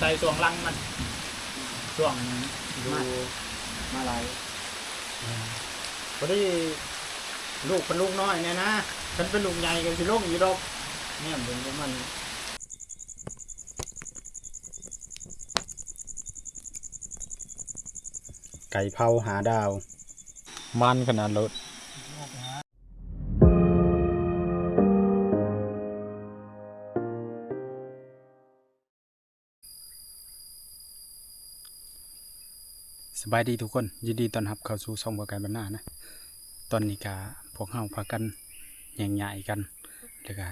ใส่ช่วงลังมันช่วงดูมาลายพอดีลูกเป็นลูกน้อยเนี่ยนะฉันเป็นลูกใหญ่ก็สิลงอยู่ดอกเนี่ยเบิ่งของมันไก่เผาหาดาว มันขนาดรถ บายดีทุกคน ยินดีต้อนรับเข้าสู่ช่องบัวไก่บรรณานะ ตอนนี้ก็พวกเฮาพากันแย่งใหญ่กันแล้วก็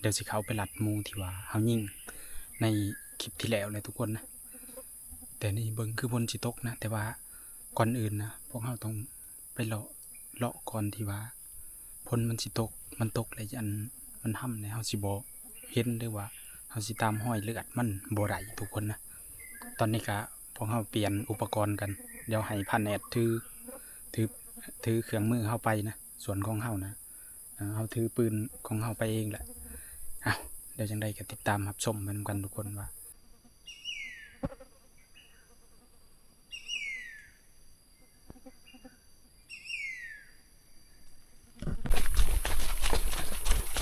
เดี๋ยวสิเขาไปหลัดมูที่ว่าเฮายิงในคลิปที่แล้วเลยทุกคนนะ แต่นี่เบิ่งคือบนสิตกนะ แต่ว่าก่อนอื่นนะพวกเฮาต้องไปเลาะเลาะก่อนที่ว่าพลมันสิตกมันตกแล้วอันมันห่ำในเฮาสิบ่เห็นหรือว่าเฮาสิตามห้อยเลือดมันบ่ได้ทุกคนนะ ตอนนี้ก็พวกเฮาเปลี่ยนอุปกรณ์กัน เดี๋ยวให้พันแอดถือถือถือเครื่องมือเข้าไปนะส่วนของเฮานะเอาถือปืนของเฮาไปเองแหละอ้าเดี๋ยวจังใดก็ติดตามรับชมไปนกันทุกคนว่า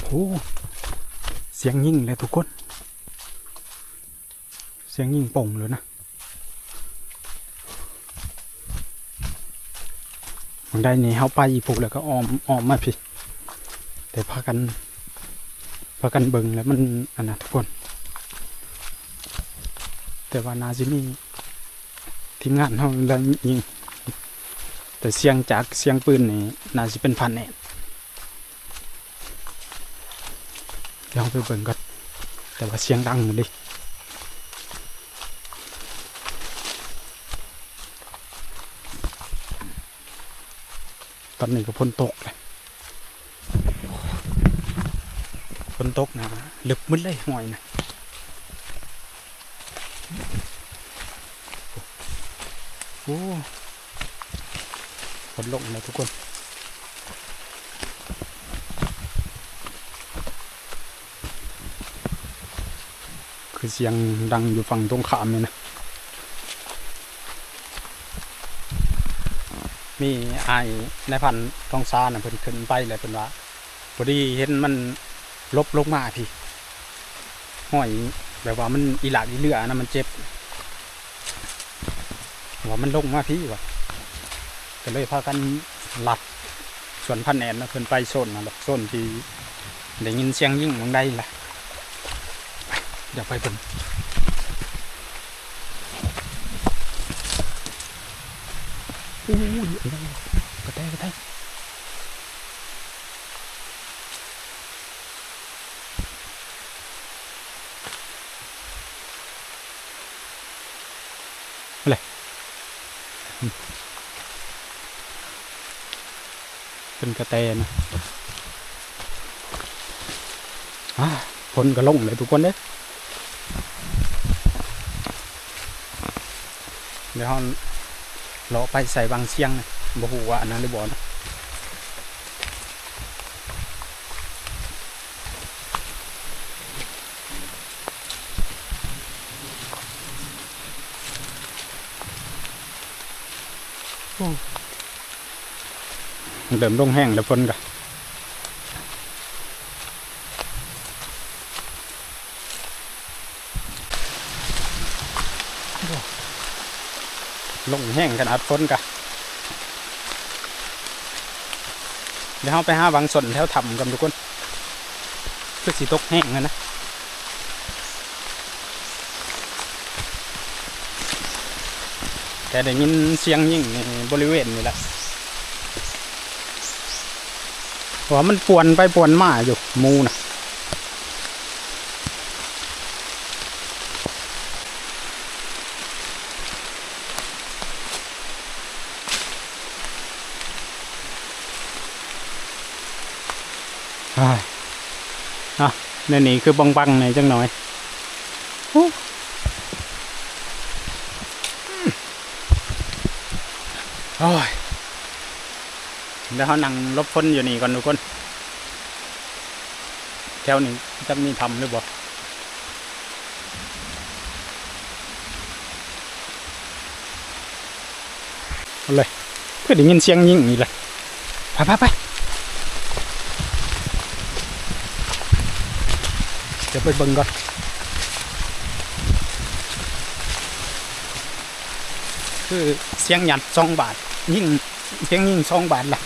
โอ้เสียงยิ่งเลยทุกคน เสียงยิ่งป่งเลยนะ บาง ได้นี่เขาไปอีกผูกแล้วก็ออมออมมาพี่ แต่พากันพากันเบิ่งแล้วมันอันนะทุกคน แต่ว่านาจิมีทีมงานเขาแล้วยิงแต่เสียงจากเสียงปืนนี่นาจะเป็นพันแน่เดี๋ยวไปเบิ่งก่อนแต่ว่าเสียงดังหมดเล ตอนนี้ก็ฝนตกเลยฝนตกนะลึกมึดเลยหอยนะโอ้ฝนลงเลยทุกคนคือเสียงดังอยู่ฝั่งตรงขามเลยนะ มีไอ้ในพันธุ์ทองซาน่ะเพิ่นขึ้นไปเลยเพิ่นว่าพอดีเห็นมันลบลงมาพี่ห้อยแบบว่ามันอีหลากอีเลือนะมันเจ็บว่ามันลงมาพี่ว่ะก็เลยพากันหลัดส่วนพันแอนนะเพิ่นไปโซนนะแบบโซนที่ได้ยินเสียงยิ่งมองได้ล่ะ เดี๋ยวไปเพิ่น อู้ยเอ้ยกระแทกกระแทกอะไรอืมเป็นกระแตนะอ่าฝนก็ลงเลยทุกคนเด้อเดี๋ยว เราไปใส่บางเชียงนะบ่หูว่าอันนั้นหรือบ่นะเดิมลงแห้งแล้วฝนกัน ลงแห้งขนาดฝนกะเดี๋ยวเราไปหาบางส่วนแถวถ้ำกันทุกคนคือสีตกแห้งอะนะแต่ได้ยินเสียงยิ่งในบริเวณนี่แหละเพราะว่ามันปวนไปปวนมาอยู่มูนะอ้ อะนี่นี่คือบังบังในจังหน่อยโอ้ยเดี๋ยวเขานั่งลบพ้นอยู่นี่ก่อนทุกคน แถวนี้จะมีทำหรือเปล่าเลยก็ได้ยินเสียงยิ่งนี่เลย ไปไปไป เดี๋ยวไปเบิ่งก่อนคือเสียงหยัดสองบาท ยิ่งเสียงยิ่งสองบาทละ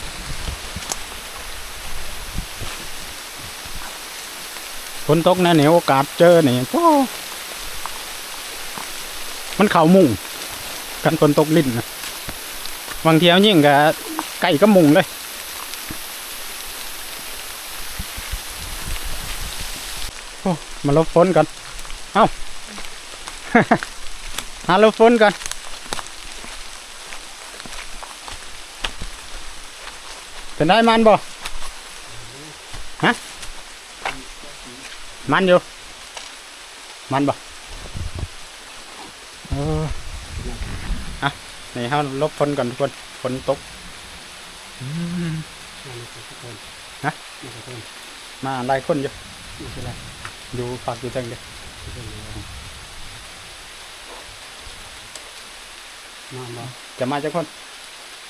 ฝนตกนะเนี่ยโอกาสเจอเนี่ยก็มันเข่ามุงกันฝนตกลิ้นนะบางทีเอายิ่งกับไก่ก็มุงเลย โอ้ มาลบฝนกันเอ้าหาลบฝนกันเป็นได้มันบ่ฮะมันอยู่ มันบ่เอออะนี่เฮาลบฝนก่อนทุกคนฝนตกอืมฮะมาหลายคนอยู่ อยู่ฝากอยู่จังเลยมาบ่จะมาจากคน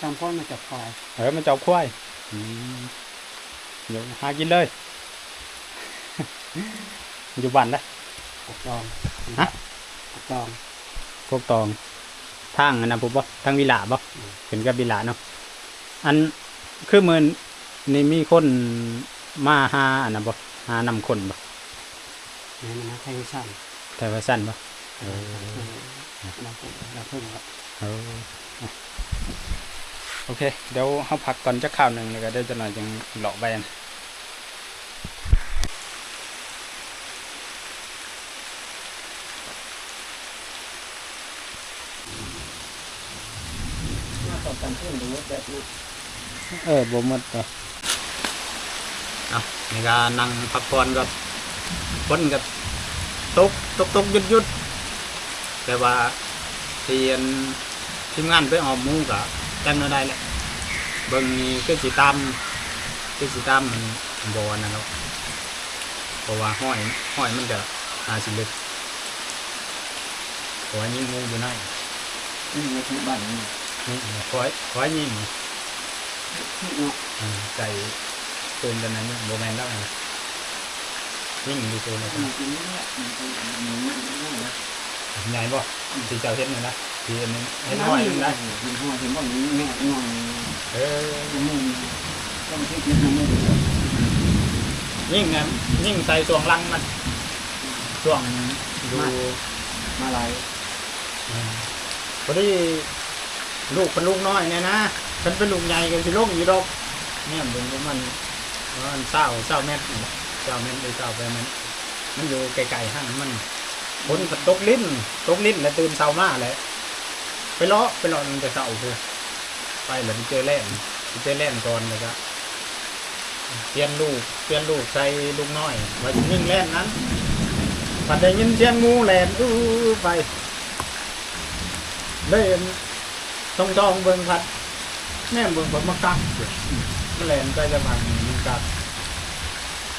จำพ่อมาจับควายเออมันเจ้าควายอืมเดี๋ยวหากินเลย อยู่บ้านนะกบดองฮะกบดองพวกตองทางอันนะผมบ่ทางวิลาบ่เป็นกับวิลาเนาะอันคือมือนนี่มีคนมาหาอันนะบ่หานำคนบ่ นี่มันนะไทยสั้นแต่ว่าสั้นบ่เออเราเพิ่งเราเพิ่งครับเอออะโอเค เดี๋ยวเฮาพักก่อนจะข้าวหนึ่งแล้วก็เดี๋ยวจะหน่อยจังเลาะไปอันมาตอบกันเพื่อนดูว่าแบบนี้เออบ่หมดอะเอาในการนั่งพักผ่อนกับค นกับตกตกตกหยุดหยุดแต่ว่าเทียนทีมงานไปออกหมูกะจำได้แหละเบิ่งนี่คือสิตามคือสิตามมันบ่อนนะครับเพราะว่าห้อยห้อยมันจะหาสิลึกเพราะว่ายิงงูอยู่ในนี่ไม่ถึงบ้านนี่นี่คอยคอยยิงเนาะอืมใส่ปืนตอนนั้นโบแมนแล้วไง ยิ่งดูตัวเลยมันกินนี่แหละมันเป็นมันมันมันนะใหญ่บ่ที่เจ้าเห็นนี่นะที่อันนี้เห็นห้อยมันได้เห็นห้อยเห็นว่ามันแง่งอนเออมันต้องคิดคิดมันไม่ยิ่งนะยิ่งใส่ช่วงลังมันช่วงดูมาลายอืมพอดีลูกเป็นลูกน้อยเนี่ยนะฉันเป็นลูกใหญ่ก็สิลงอยู่ดอกเนี่ยเบิ่งว่ามันมันเศร้าเศร้าแม่น เศร้าแม่นหรือเศร้าไปแม่นมันอยู่ไกลๆห้างมันฝนตกลิ้นตกลิ้นแล้วตื่นเช้ามาเลยไปเลาะไปเลาะมันแต่เช้าคือไปแล้วเจอแล่นเจอแล่นก่อนแล้วก็เปลี่ยนลูกเปลี่ยนลูกใส่ลูกน้อยไว้นิ่งแล่นนั้นผัดได้ยินเสียงงูแล่นอู้ไปเล่นต้องจองเบิ่งผัดแม่เบิ่งผัดมากักมันแล่นไปจะพังมันกัก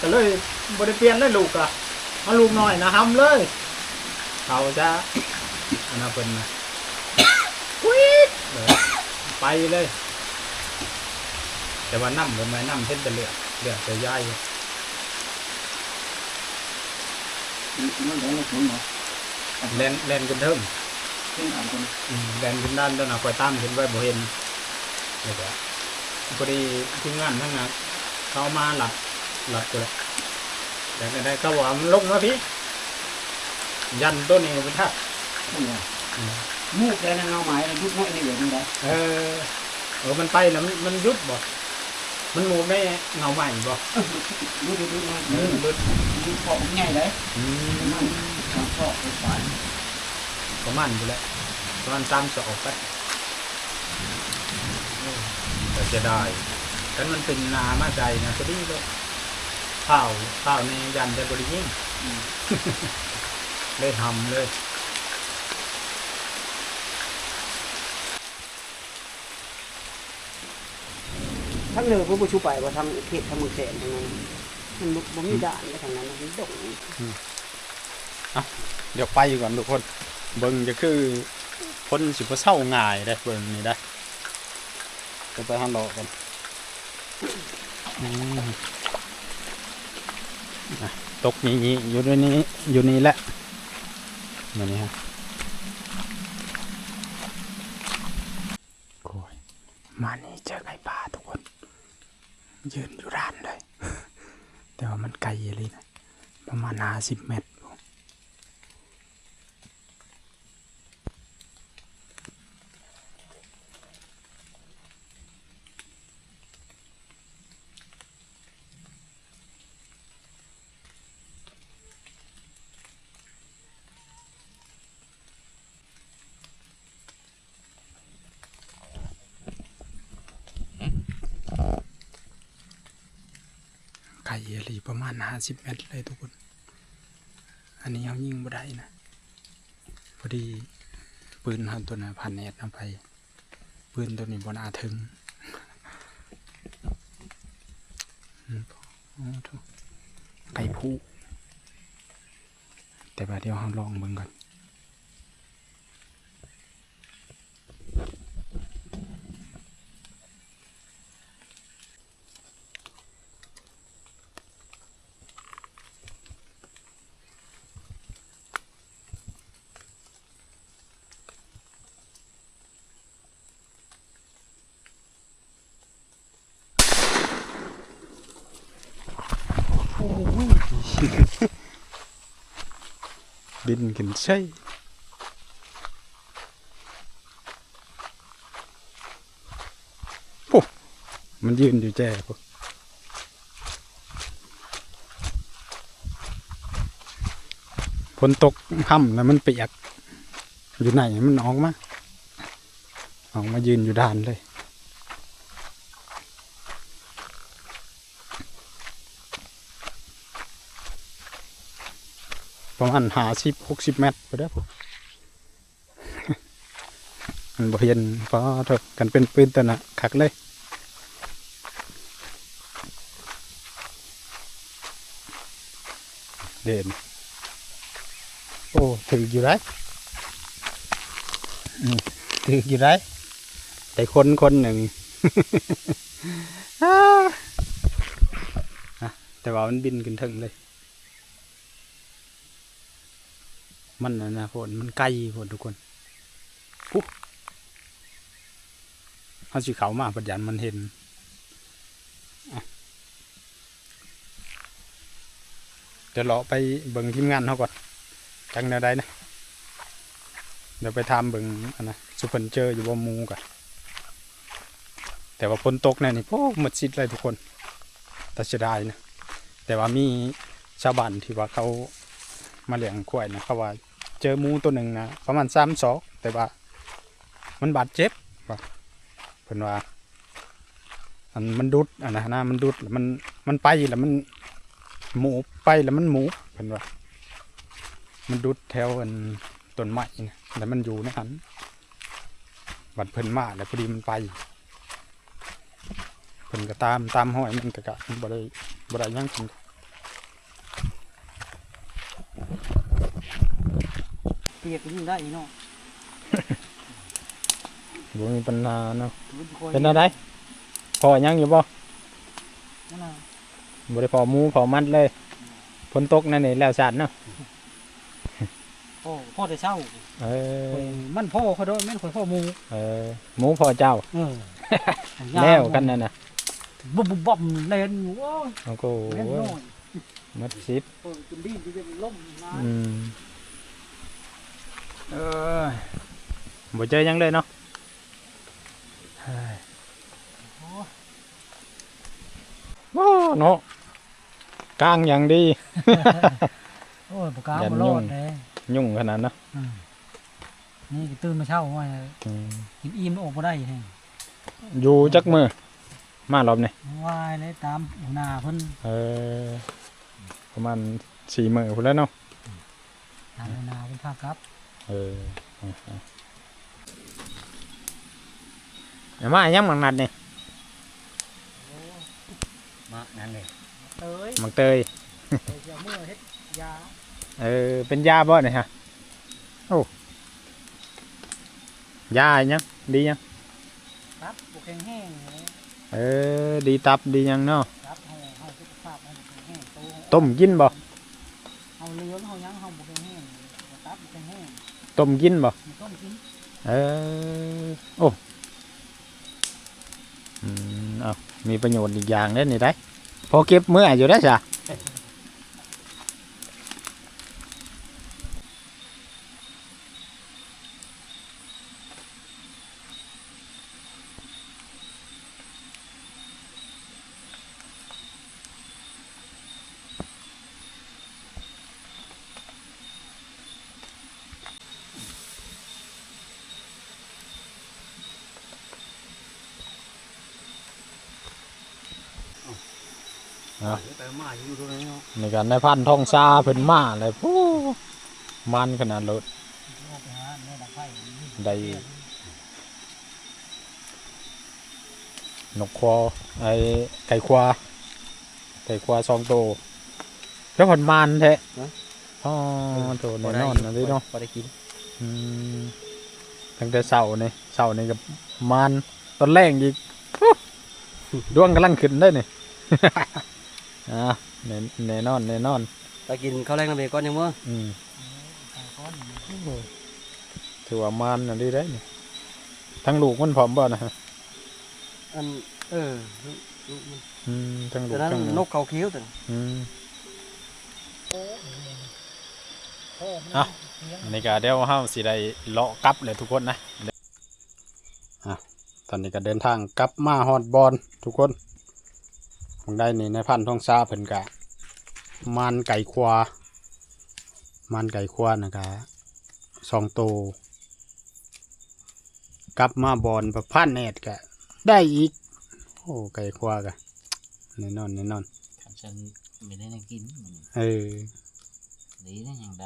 ก็เลยบริเปลี่ยนเลยลูกอะเอาลูกน้อยนะทำเลย เขาจะอันนั้นเป็นนะวิดเลยไปเลย แต่ว่าน้ำผมไม่น้ำเช่นแต่เลือดเลือดจะย่ายมันเดี๋ยวเราถึงเนาะแลนแลนกันเทิงขึ้นอ่านคนอืมแลนขึ้นด้านต้นน่ะคอยตามขึ้นไว้บ่เห็นนี่ก็พอดีทีมงานทั้งนั้นเขามาหลับ หลับกูเลยแต่ก็ได้เขาบอกว่ามันลงมาพี่ยันตัวนี้ไปทักนี่มูกแล้วนะเงาหมายยุบน้อยนี่เหลือมันได้เออเออมันไปแล้วมันมันยุบบ่มันหมูได้เงาใหม่บ่ดูดูดูนะเออมันเบิดดูของง่ายเลยอืมมันทำชอบไปฝ่ายประมาณอยู่แล้วประมาณสามสอบไปแต่จะได้กันมันเป็นนามาใจนะพอดีเลย ข้าวข้าวในยันจะบริยิ่งเลยทำเลยทั้งเรือผู้ผู้ชูไปว่าทำเขตทำมือแสนทั้งนั้นมันบ่มีด่านไปทางนั้นมันดงเดี๋ยวไปก่อนทุกคน เบิ่งจะคือคนสิบ่เศร้าง่ายได้เบิ่งนี่ได้จะไปหันหลอกกันอืมอะ ตกนี้นี้อยู่ในนี้อยู่นี่แหละมานี่ฮะโอ้ยมานี่เจอไก่ป่าทุกคน ยืนอยู่ร้านเลย แต่ว่ามันไกลเลยนะประมาณห้าสิบเมตร ไก่เอรีประมาณห้าสิบเมตรเลยทุกคน อันนี้เขายิงบ่ได้นะ พอดีปืนเขาตัวนั้พันเนตเอาไป ปืนตัวนี้บนอาถึงไก่ผู้แต่ว่าเดี๋ยวเราลองเบิ่งก่อน บินขึ้นใช่ปุ๊มันยืนอยู่แจ้ปุ๊ฝนตกค่ำแล้วมันเปียกอยู่ไหนมันออกมาออกมายืนอยู่ด้านเลย ประมาณหาสิบหกสิบเมตรไปได้ผมมันบ่เห็นพราเถอะกันเป็นปืนตน่ะขักเลยเด่นโอ้ถืออยู่ไรถืออยู่ไรแต่คนคนหนึ่งอ่าแต่ว่ามันบินขึ้นถึงเลย มันนะนะพนมันไกลพนทุกคนปุ๊บเขาสิเขามาปัญญามันเห็นอะเดี๋ยวเราไปเบิ่งทีมงานเขาก่อนจังแนวใดนะเดี๋ยวไปทำเบิ่งอันนะสุพรรณเจออยู่บ่มูกันแต่ว่าฝนตกแน่นี่โอ้หมดสิทธิ์เลยทุกคนแต่เสียดายนะแต่ว่ามีชาวบ้านที่ว่าเขามาเลี้ยงควายนะเขาว่า เจอมูตัวหนึ่งนะประมาณสามศอกแต่ว่า มันบาดเจ็บว่าเพิ่นว่าอันมันดุดอันนะนะมันดุดมันมันไปแล้วมันหมูไปแล้วมันหมูเพิ่นว่า มันดุดแถวอันต้นไม้นะแล้วมันอยู่ในหันบัดเพิ่นมาแล้วพอดีมันไปเพิ่นก็ตามตามห้อยมันก็กะบ่ได้บ่ได้ยังกิน เปียกก็ยิ่งได้อีกเนาะบ่มีปัญหาเนาะมันคอยเป็นอะไรพอยังอยู่บ่นั่นน่ะบ่ได้พอหมูพอมัดเลยฝนตกนั่นนี่แล้วสาดเนาะพ่อพ่อแต่เช้าเออข่อยมันพ่อเขาโดนแม่นข่อยพ่อหมูเออหมูพอเจ้าเออแล้วกันนั่นน่ะบุบบุบบ่มเล่นโอ้ยโอ้โหเล่นน้อยมัดซิปเออกินดินที่จะล่มน้อืม เออบ่เจอหยังเลยเนาะเฮ้ยโอ้เนาะกลางอย่างดีำโอ้ยปากกายันบ่รยุ่องดเลยยุ่งขนาดเนาะอืมนี่ก็ตื่นมาเช้าว่าอืมกินอิ่มออกบ่ได้แฮงอยู่จักมือมารอบนี้วายเลยตามหัวหน้าเพิ่นเออประมาณสี่มือพุ่นแล้วเนาะตามหัวหน้าเพิ่นพากลับ เออเอาเอาอย่ามายังมังนัดนี่มานั่นเลยเอ้ยมังเตยเดี๋ยวเมื่อเฮ็ดยาเออเป็นยาบ่เนี่ยฮะโอ้ยาอิหยังดียังอตับบ่แข็งแห้งเลยเออดีตับดีหยังเนาะตับเฮาเฮาสุขภาพเฮาบ่แข็งแห้งโตเฮาต้มกินบ่เฮาเลือนเฮาหยังเฮาบ่แข็งแห้งตับบ่แข็งแห้ง ต้มกินบ่ต้มกินเออโอ้อืมเอามีประโยชน์อีกอย่างเด้นี่ได้พอเก็บเมื่ออยู่ได้จ้ะ ไปมาอยู่ตรง นี้เนาะในการในพันท่องซาเพิ่นมาเลยผู้มันขนาดรถโลกไปหาแม่ดักไฟได้นกควาไอไก่ควาไก่ควาสองตัวแล้วผลมันแท้อ๋อตัวแน่นอนนะพี่เนาะบ่ได้กินอืมตั้งแต่เสาร์นี่เสาร์นี่กับมันตอนแรกอีกดวงกำลังขึ้นได้นี่อ่า แน่แน่นอนแน่นอนไปกินข้าวแรงน้ำเบก้อนยังบ่อืมถือว่ามันอันนี้ได้นี่ทั้งลูกมันพร้อมบ่นะฮะอันเอออืมทั้งลูแต่กนั้นทั้งนกเขาเขียวแต่อืมเอ้าอันนี้ก็เดี๋ยวเฮาสิได้เลาะกลับเลยทุกคนนะอะตอนนี้ก็เดินทางกลับมาฮอดบอนทุกคน ของได้นี่ในพันธุ์ทองซาเพิ่นกะ มันไก่ควา มันไก่ควานะครับสองโตวกลับมาบอนประพันแนดกะ ได้อีก โอ้ไก่ควากะแน่นอนแน่นอนทำฉันไม่ได้นั่งกินมันเออดีนะอย่างใด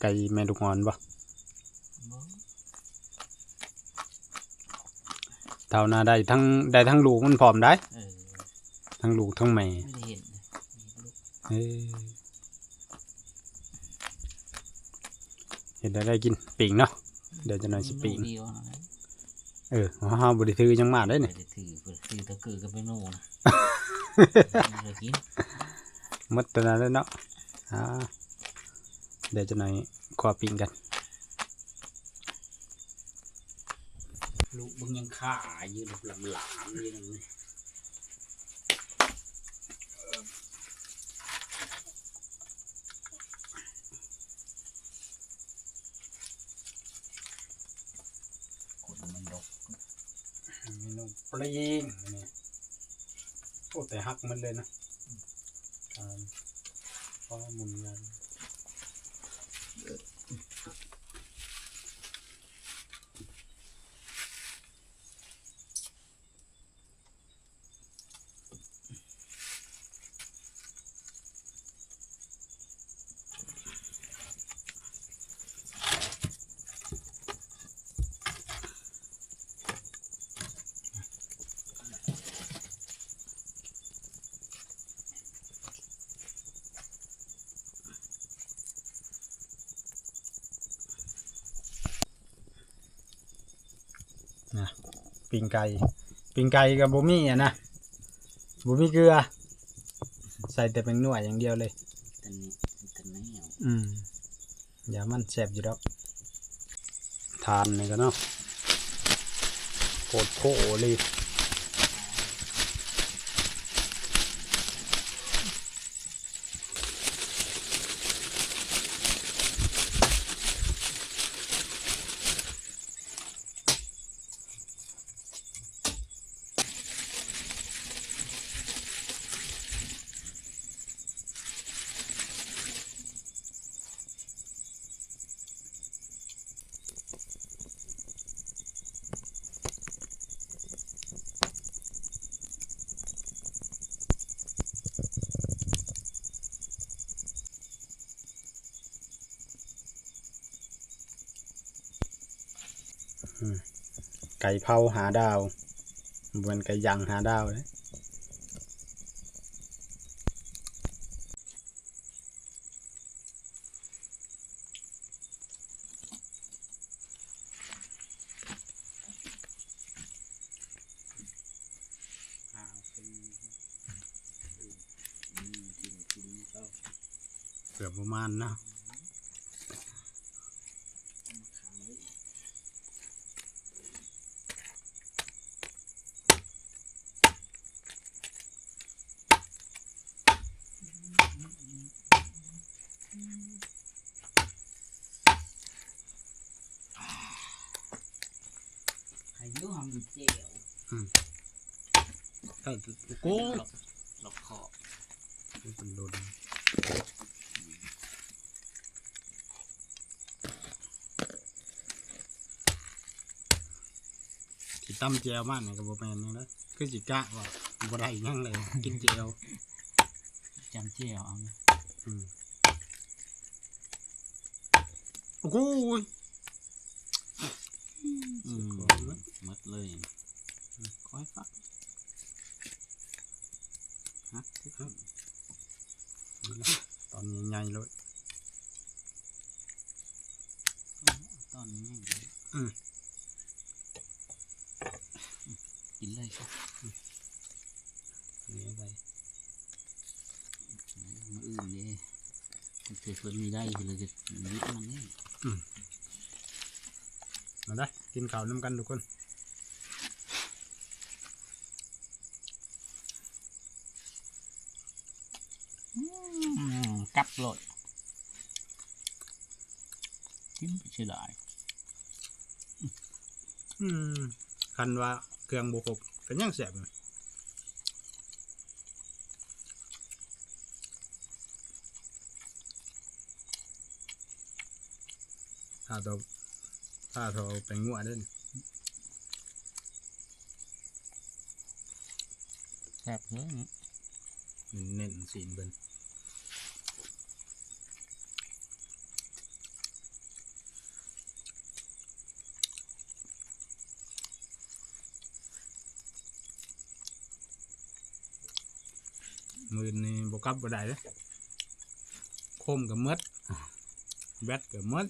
ไก่แม่ลูกอ่อนบ่ เท่านาได้ทั้งได้ทั้งลูกมันพร้อมได้เออทั้งลูกทั้งแม่ไม่ได้เห็นเลยมีลูกเออเห็นได้ได้กินปิ่งเนาะเดี๋ยวจะหน่อยสิปิ่งเดียวนะเออเฮาบ่ได้ถือจังมาได้ไม่นี่ได้ถือเปิดถือตะเกือกับไปโน่นะไม่ได้กินหมดตัวนั้นแล้วเนาะอ่าเดี๋ยวจะหน่อยขอปิ่งกัน ลูกมึงยังขาอยู่หลับหลามยู่นั่นเลยคนมันดกเมนูปลิงนี่โอ้แต่หักมันเลยนะอ่าพอมุนงาน ปิ่งไก่ปิ่งไก่กับบุมี่อะนะบุมี่เกลือ ใส่แต่เป็นหน่วยอย่างเดียวเลยตอนนี้ตอนนี้เอาอืมอย่ามันแสบอยู่ดอกทานนี่ก็เนาะโคตรโผเลย ไก่เผาหาดาวเหมือนไก่ย่างหาดาวเลยเกือบประมาณนะ ก้หลอกหลอกขอบเป็นโดนที่ตั้มเจลมากเนี่ยกับโบแมนนี่นะคือจิกะว่าบ่ได้หยังเลย กินเจลจำเจียวเอานะอืมโอ้โหยอืมหมดเลยคอยฟักฮะ ตอนใหญ่ๆเลย ตอนนี้ยังอยู่ อืม กินเลยครับ นี่ไป มาอื่นเลย เกิดเพิ่นมีได้เลยจะยึดมันนี่มาได้กินข้าวน้ำกันทุกคนอืมกลับรถกินไปเฉยได้อืมคันว่าเครื่องบุครบก็ยังแสบอยู่ ถ้าตัวถ้าเราไปงัวเด้นแซ่บเลยเน้นสีนเบิ่นมือนี่บกลับบ่ได้เลยโคมกับมดแบตกับมด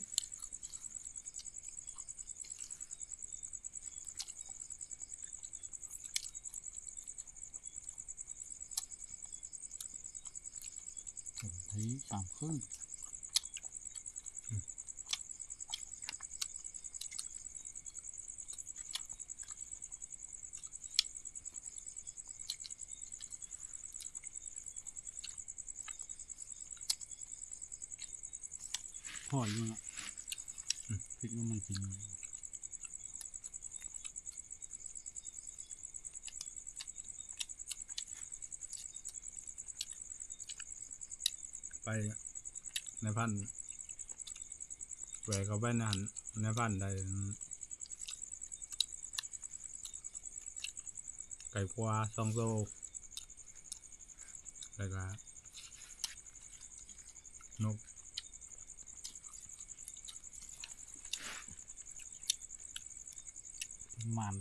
เฮ้ยสามครึ่ง พ่อยังอะ พริกว่ามันกินไปในพันแหวกเขาไปนานในพันได้ไก่ควาซองโซแล้วก็นก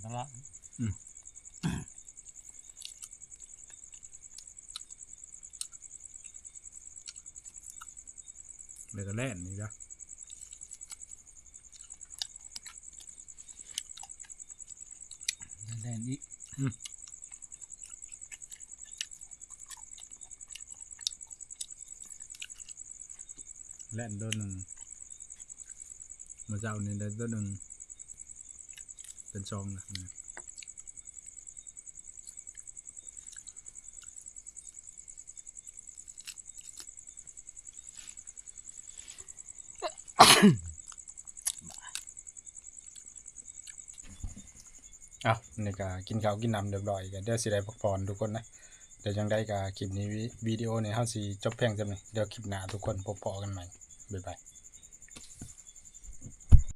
มันตละแล้วก็แล่นนี่นะแดนอีกแล่นตัวหนึ่งเมาเจ้านี่ได้ตัวหนึ่ง เป็นซองนะอะนี่ก็กินข้าวกินน้ำเรียบร้อยก็เดี๋ยวสิได้พักผ่อนทุกคนนะเดี๋ยวยังได้ก็คลิปนี้วิวิดีโอเนี่ยเฮาสิจบเพียงจำนี้เดี๋ยวคลิปหน้าทุกคนพบปะกันใหม่บ๊ายบาย